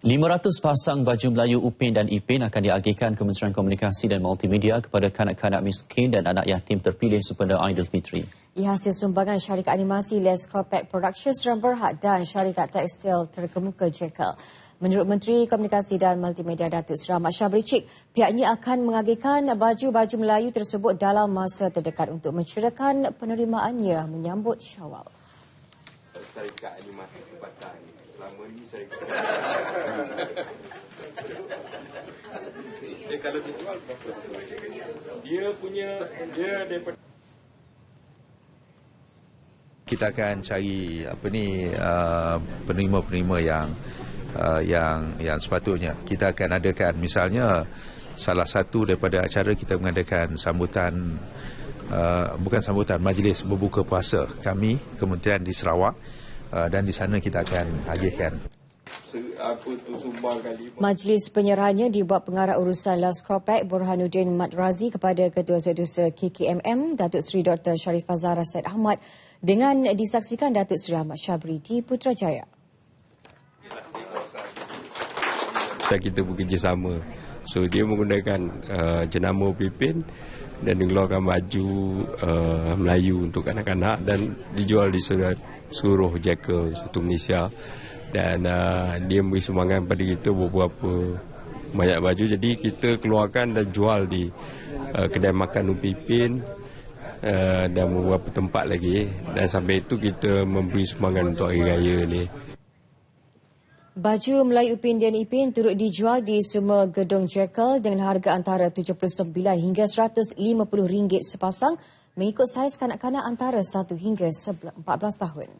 500 pasang baju Melayu Upin dan Ipin akan diagihkan Kementerian Komunikasi dan Multimedia kepada kanak-kanak miskin dan anak yatim terpilih sempena Aidilfitri. Ia hasil sumbangan syarikat animasi Les Corpac Productions Ram Berhad dan syarikat tekstil terkemuka Jekyll. Menurut Menteri Komunikasi dan Multimedia Datuk Seri Ahmad Syabri Cik, pihaknya akan mengagihkan baju-baju Melayu tersebut dalam masa terdekat untuk mencerakan penerimaannya menyambut Syawal. Syarikat animasi tempatan selama ini syarikat dia kalau dijual berapa dia punya dia daripada kita akan cari apa ni uh, penerima-penerima yang uh, yang yang sepatutnya. Kita akan adakan misalnya salah satu daripada acara kita mengadakan sambutan uh, bukan sambutan majlis berbuka puasa kami kementerian di Sarawak uh, dan di sana kita akan agihkan Majlis penyerahannya dibuat pengarah urusan Las Kopek Burhanuddin Mat Razi kepada Ketua Sedusa KKMM Datuk Seri Dr. Sharifah Zahra Said Ahmad dengan disaksikan Datuk Seri Ahmad Syabri di Putrajaya. Kita bekerjasama. So dia menggunakan uh, jenama Pipin dan mengeluarkan baju uh, Melayu untuk kanak-kanak dan dijual di seluruh, seluruh Jekyll satu Malaysia. Dan uh, dia memberi sumbangan pada kita beberapa banyak baju. Jadi kita keluarkan dan jual di uh, kedai makan Upipin uh, dan beberapa tempat lagi. Dan sampai itu kita memberi sumbangan untuk hari raya ni Baju Melayu Upin dan Ipin turut dijual di semua gedung Jekyll dengan harga antara 79 hingga 150 ringgit sepasang mengikut saiz kanak-kanak antara 1 hingga 14 tahun.